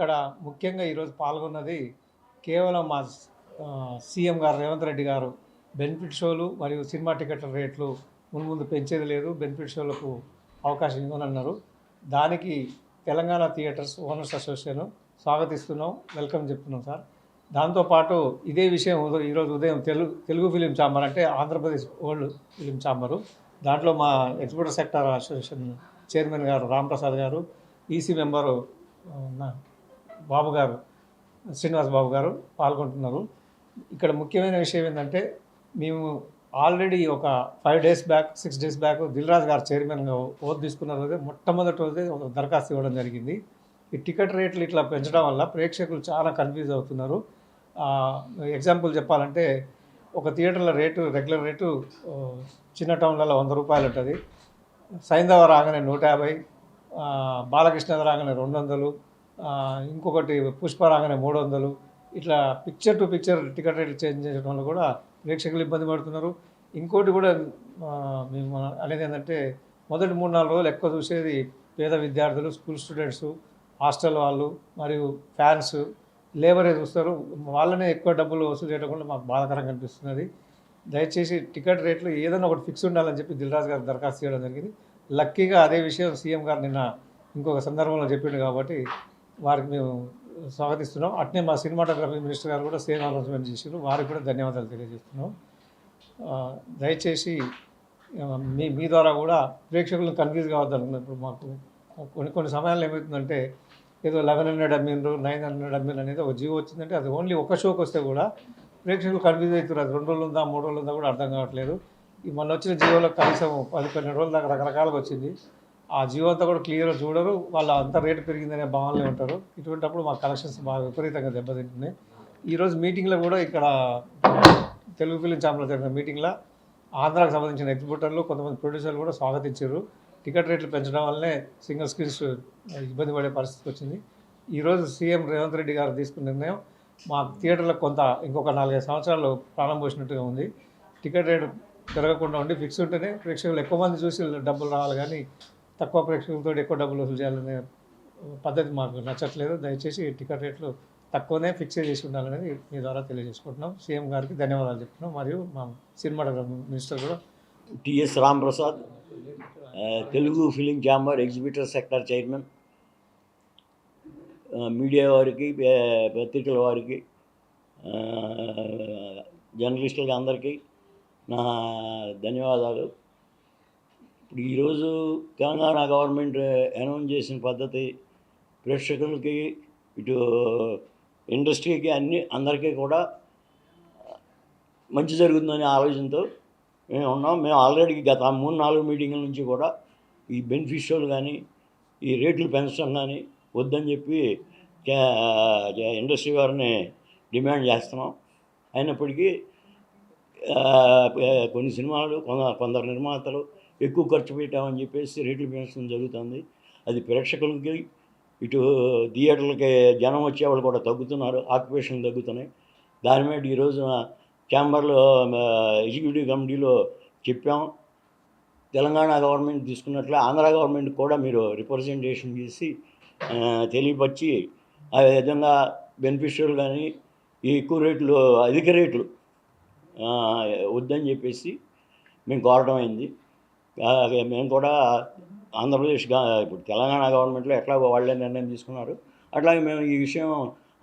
ఇక్కడ ముఖ్యంగా ఈరోజు పాల్గొన్నది కేవలం మా సీఎం గారు రేవంత్ రెడ్డి గారు. బెనిఫిట్ షోలు మరియు సినిమా టికెట్ల రేట్లు మున్ముందు పెంచేది లేదు. బెనిఫిట్ షోలకు అవకాశం ఇవ్వనన్నారు. దానికి తెలంగాణ థియేటర్స్ ఓనర్స్ అసోసియేషన్ స్వాగతిస్తున్నాం. వెల్కమ్ చెప్తున్నాం సార్. దాంతోపాటు ఇదే విషయం ఈరోజు ఉదయం తెలుగు తెలుగు ఫిలిం ఛాంబర్ అంటే ఆంధ్రప్రదేశ్ ఓల్డ్ ఫిలిం ఛాంబరు. దాంట్లో మా ఎగ్జిబిటర్ సెక్టర్ అసోసియేషన్ చైర్మన్ గారు రాంప్రసాద్ గారు ఈసీ మెంబరు నా- బాబు గారు శ్రీనివాస్ బాబు గారు పాల్గొంటున్నారు. ఇక్కడ ముఖ్యమైన విషయం ఏంటంటే మేము ఆల్రెడీ ఒక five days back six days back Dil Raj గారు చైర్మన్గా ఓత్ తీసుకున్న రోజే మొట్టమొదటి రోజే ఒక దరఖాస్తు ఇవ్వడం జరిగింది. ఈ టికెట్ రేట్లు ఇట్లా పెంచడం వల్ల ప్రేక్షకులు చాలా కన్ఫ్యూజ్ అవుతున్నారు. ఎగ్జాంపుల్ చెప్పాలంటే ఒక థియేటర్ల రేటు రెగ్యులర్ రేటు చిన్న టౌన్లలో వంద రూపాయలు ఉంటుంది. సైంధవ రాగానే నూట యాభై బాలకృష్ణ రాగానే రెండు వందలు ఇంకొకటి పుష్పరాగానే మూడు వందలు ఇట్లా పిక్చర్ టు పిక్చర్ టికెట్ రేట్లు చేంజ్ చేయడం వల్ల కూడా ప్రేక్షకులు ఇబ్బంది పడుతున్నారు. ఇంకోటి కూడా మేము అనేది ఏంటంటే మొదటి మూడు నాలుగు రోజులు ఎక్కువ చూసేది పేద విద్యార్థులు స్కూల్ స్టూడెంట్స్ హాస్టల్ వాళ్ళు మరియు ఫ్యాన్స్ లేబరే చూస్తారు వాళ్ళనే ఎక్కువ డబ్బులు వసూలు చేయకుండా మాకు బాధాకరంగా అనిపిస్తున్నది. దయచేసి టికెట్ రేట్లు ఏదైనా ఒకటి ఫిక్స్ ఉండాలని చెప్పి దిల్రాజ్ గారు దరఖాస్తు చేయడం జరిగింది. లక్కీగా అదే విషయం సీఎం గారు నిన్న ఇంకొక సందర్భంలో చెప్పిండు కాబట్టి వారికి మేము స్వాగతిస్తున్నాం. అట్నే మా సినిమాటోగ్రఫీ మినిస్టర్ గారు కూడా సేమ్ అనౌన్స్మెంట్ చేశారు. వారికి కూడా ధన్యవాదాలు తెలియజేస్తున్నాం. దయచేసి మీ మీ ద్వారా కూడా ప్రేక్షకులను కన్ఫ్యూజ్ కావద్దు ఇప్పుడు మాకు కొన్ని కొన్ని సమయాల్లో ఏమవుతుందంటే ఏదో లెవెన్ హండ్రెడ్ అమ్మిండ్రు నైన్ హండ్రెడ్ అమ్మిండ్రు అనేది ఒక జీవో వచ్చిందంటే అది ఓన్లీ ఒక షోకి వస్తే కూడా ప్రేక్షకులు కన్ఫ్యూజ్ అవుతారు అది రెండు రోజులు ఉందా మూడు రోజులు ఉందా కూడా అర్థం కావట్లేదు. ఈ మొన్న వచ్చిన జీవోలో కనీసం పది పన్నెండు రోజుల దాకా రకరకాలుగా వచ్చింది. ఆ జీవో అంతా కూడా క్లియర్గా చూడరు. వాళ్ళ అంత రేటు పెరిగిందనే భావనలో ఉంటారు. ఇటువంటిప్పుడు మా కలెక్షన్స్ బాగా విపరీతంగా దెబ్బతింటున్నాయి. ఈరోజు మీటింగ్లో కూడా ఇక్కడ తెలుగు ఫిలిం ఛాంబర్లో జరిగిన మీటింగ్లో ఆంధ్రాకు సంబంధించిన ఎగ్జిబ్యూటర్లు కొంతమంది ప్రొడ్యూసర్లు కూడా స్వాగతించారు. టికెట్ రేట్లు పెంచడం వల్లనే సింగిల్ స్క్రీన్స్ ఇబ్బంది పడే పరిస్థితి వచ్చింది. ఈరోజు సీఎం రేవంత్ రెడ్డి గారు తీసుకున్న నిర్ణయం మా థియేటర్లకు కొంత ఇంకొక నాలుగైదు సంవత్సరాలు ప్రాణం పోసినట్టుగా ఉంది. టికెట్ రేటు పెరగకుండా ఉండి ఫిక్స్ ఉంటేనే ప్రేక్షకులు ఎక్కువ మంది చూసి డబ్బులు రావాలి కానీ తక్కువ ప్రేక్షకులతో ఎక్కువ డబ్బులు వసూలు చేయాలనే పద్ధతి మాకు నచ్చట్లేదు. దయచేసి టికెట్ రేట్లు తక్కువనే ఫిక్స్ చేసి ఉండాలనేది మీ ద్వారా తెలియజేసుకుంటున్నాం. సీఎం గారికి ధన్యవాదాలు చెప్తున్నాం. మరియు మా సినిమాటోగ్రఫీ మినిస్టర్ కూడా TS Ramprasad Telugu film chamber exhibitor sector chairman media వారికి పత్రికల వారికి జర్నలిస్టులకి అందరికీ నా ధన్యవాదాలు. ఇప్పుడు ఈరోజు తెలంగాణ గవర్నమెంట్ అనౌన్స్ చేసిన పద్ధతి ప్రేక్షకులకి ఇటు ఇండస్ట్రీకి అన్ని అందరికీ కూడా మంచి జరుగుతుందనే ఆలోచనతో మేము ఉన్నాం. మేము ఆల్రెడీ గత మూడు నాలుగు మీటింగుల నుంచి కూడా ఈ బెనిఫిషియల్ కానీ ఈ రేట్లు పెంచడం కానీ వద్దని చెప్పి ఇండస్ట్రీ వారిని డిమాండ్ చేస్తున్నాం. అయినప్పటికీ కొన్ని సినిమాలు కొందరు నిర్మాతలు ఎక్కువ ఖర్చు పెట్టామని చెప్పేసి రేట్లు పెంచడం జరుగుతుంది. అది ప్రేక్షకులకి ఇటు థియేటర్లకి జనం వచ్చేవాళ్ళు కూడా తగ్గుతున్నారు ఆక్యుపేషన్ తగ్గుతున్నాయి. దాని మీద ఈరోజు ఛాంబర్లో ఎగ్జిక్యూటివ్ కమిటీలో చెప్పాం. తెలంగాణ గవర్నమెంట్ తీసుకున్నట్లే ఆంధ్ర గవర్నమెంట్ కూడా మీరు రిప్రజెంటేషన్ చేసి తెలియపరిచి ఆ విధంగా బెనిఫిషియల్ కానీ ఈ ఎక్కువ రేట్లు అధిక రేట్లు వద్దని చెప్పేసి మేము కోరడం అయింది. మేము కూడా ఆంధ్రప్రదేశ్ ఇప్పుడు తెలంగాణ గవర్నమెంట్లో ఎట్లా వాళ్ళే నిర్ణయం తీసుకున్నారు. అట్లాగే మేము ఈ విషయం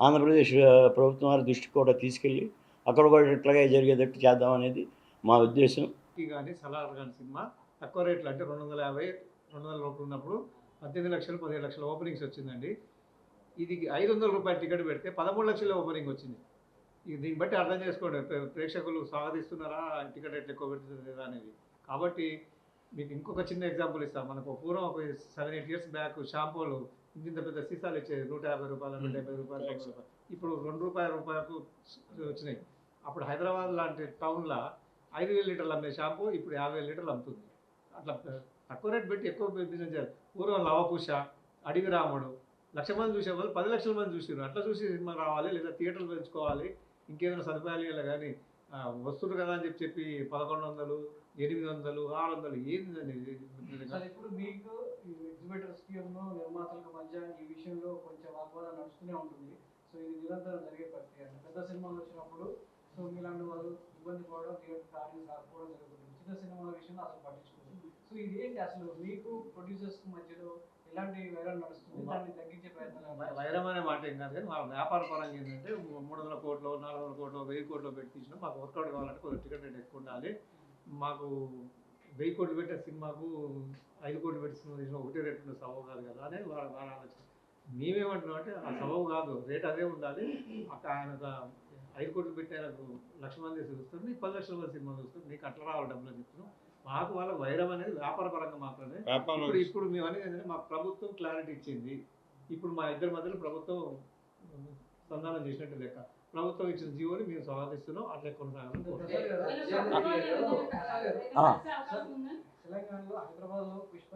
ఆంధ్రప్రదేశ్ ప్రభుత్వం వారి దృష్టికి కూడా తీసుకెళ్ళి అక్కడ కూడా ఇట్లాగే జరిగేటట్టు చేద్దాం అనేది మా ఉద్దేశం. కానీ సలార్ కానీ సినిమా తక్కువ రేట్లు అంటే రెండు వందల యాభై రెండు వందల రూపాయలు ఉన్నప్పుడు పద్దెనిమిది లక్షలు పదిహేడు లక్షల ఓపెనింగ్స్ వచ్చిందండి. ఇది ఐదు వందల రూపాయల టికెట్ పెడితే పదమూడు లక్షల ఓపెనింగ్ వచ్చింది. ఇది దీన్ని బట్టి అర్థం చేసుకోండి. ప్రేక్షకులు స్వాగతిస్తున్నారా టికెట్ రేట్లు ఎక్కువ పెడుతున్నారా అనేది. కాబట్టి మీకు ఇంకొక చిన్న ఎగ్జాంపుల్ ఇస్తాను మనకు పూర్వం ఒక సెవెన్ ఎయిట్ ఇయర్స్ బ్యాక్ షాంపూలు ఇంత పెద్ద సీసాలు ఇచ్చేది. నూట యాభై రూపాయలు నూట యాభై రూపాయలు. ఇప్పుడు రెండు రూపాయల రూపాయలకు వచ్చినాయి. అప్పుడు హైదరాబాద్ లాంటి టౌన్లో ఐదు వేల లీటర్లు అమ్మే షాంపూ ఇప్పుడు యాభై వేల లీటర్లు అమ్ముతుంది. అట్లా తక్కువ రేట్ పెట్టి ఎక్కువ బిజినెస్ చేయాలి. పూర్వం లవకుశ అడివి రాముడు లక్ష మంది చూసే వాళ్ళు పది లక్షల మంది చూసారు అట్లా చూసి సినిమా రావాలి లేదా థియేటర్లు పెంచుకోవాలి. ఇంకేదైనా సదుపాయాలు కానీ వస్తుంది కదా అని చెప్పి చెప్పి పదకొండు వందలు ఎనిమిది వందలు ఆరు వందలు ఏంది సార్ ఇప్పుడు మీకు ఈ ఎగ్జిబిటర్స్కి నిర్మాతలకు మధ్య ఈ విషయంలో కొంచెం వాగ్వాదం నడుస్తూనే ఉంటుంది. సో ఇది నిరంతరం జరిగే ప్రక్రియ పెద్ద సినిమాలు వచ్చినప్పుడు సో మీలాంటి వాళ్ళు ఇబ్బంది పడడం థియేటర్ ఆడియన్స్ రాకపోవడం జరుగుతుంది. చిన్న సినిమాల విషయంలో అసలు పట్టించుకోవచ్చు సో ఇది ఏంటి అసలు? మీకు ప్రొడ్యూసర్స్ మధ్యలో వైరం అనే మాట ఏం కాదు కానీ మా వ్యాపార పరంగా ఏంటంటే మూడు వందల కోట్లు నాలుగు వందల కోట్లు వెయ్యి కోట్లు పెట్టి తీసినా మాకు వర్కౌట్ కావాలంటే కొంచెం టికెట్ రేట్ ఎక్కువ ఉండాలి. మాకు వెయ్యి కోట్లు పెట్టే సినిమాకు ఐదు కోట్లు పెట్టి సినిమా తీసిన ఒకటే రేట్ ఉన్న సబబు కాదు కదా అనేది వాళ్ళ వాళ్ళ ఆలోచన. మేమేమంటున్నాం అంటే ఆ సబబు కాదు రేట్ అదే ఉండాలి. అక్కడ ఆయన ఒక ఐదు కోట్లు పెట్టి ఆయనకు లక్ష మంది చూస్తారు నీకు పది లక్షల మంది సినిమా చూస్తారు నీకు అట్లా రావాలి డబ్బులు అని చెప్తున్నాం మాకు వాళ్ళ వైరం అనేది వ్యాపార పరంగా మాత్రమే. ఇప్పుడు ఇప్పుడు మేము అనేది ఏంటంటే మాకు ప్రభుత్వం క్లారిటీ ఇచ్చింది. ఇప్పుడు మా ఇద్దరి మధ్యలో ప్రభుత్వం సంధానం చేసినట్టు లెక్క. ప్రభుత్వం ఇచ్చిన జీవోని మేము స్వాగతిస్తున్నాం అట్లే కొనసాగాలని ఆ. తెలంగాణలో హైదరాబాద్లో పుష్ప